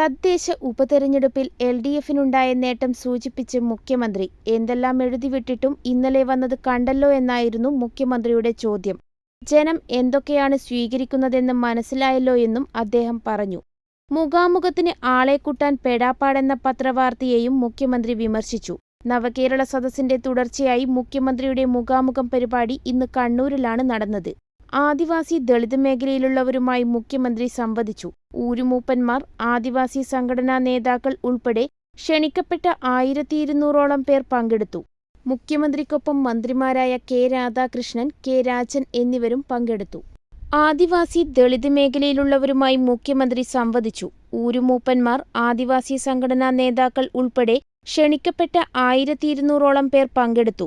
തദ്ദേശ ഉപതെരഞ്ഞെടുപ്പിൽ L D എഫിനുണ്ടായ നേട്ടം സൂചിപ്പിച്ച് മുഖ്യമന്ത്രി എന്തെല്ലാം എഴുതിവിട്ടിട്ടും ഇന്നലെ വന്നത് കണ്ടല്ലോ എന്നായിരുന്നു മുഖ്യമന്ത്രിയുടെ ചോദ്യം. ജനം എന്തൊക്കെയാണ് സ്വീകരിക്കുന്നതെന്ന് മനസ്സിലായല്ലോ എന്നും അദ്ദേഹം പറഞ്ഞു. മുഖാമുഖത്തിന് ആളെ കൂട്ടാൻ പെടാപ്പാടെന്ന പത്രവാർത്തയെയും മുഖ്യമന്ത്രി വിമർശിച്ചു. നവകേരള സദസ്സിന്റെ തുടർച്ചയായി മുഖ്യമന്ത്രിയുടെ മുഖാമുഖം പരിപാടി ഇന്ന് കണ്ണൂരിലാണ് നടന്നത്. ആദിവാസി ദളിത് മേഖലയിലുള്ളവരുമായി മുഖ്യമന്ത്രി സംവദിച്ചു. ഊരുമൂപ്പന്മാർ ആദിവാസി സംഘടനാ നേതാക്കൾ ഉൾപ്പെടെ ക്ഷണിക്കപ്പെട്ട ആയിരത്തി ഇരുന്നൂറോളം പേർ പങ്കെടുത്തു. മുഖ്യമന്ത്രിക്കൊപ്പം മന്ത്രിമാരായ കെ രാധാകൃഷ്ണൻ കെ രാജൻ എന്നിവരും പങ്കെടുത്തു. ആദിവാസി ദളിത് മേഖലയിലുള്ളവരുമായി മുഖ്യമന്ത്രി സംവദിച്ചു. ഊരുമൂപ്പന്മാർ ആദിവാസി സംഘടനാ നേതാക്കൾ ഉൾപ്പെടെ ക്ഷണിക്കപ്പെട്ട ആയിരത്തി ഇരുന്നൂറോളം പേർ പങ്കെടുത്തു.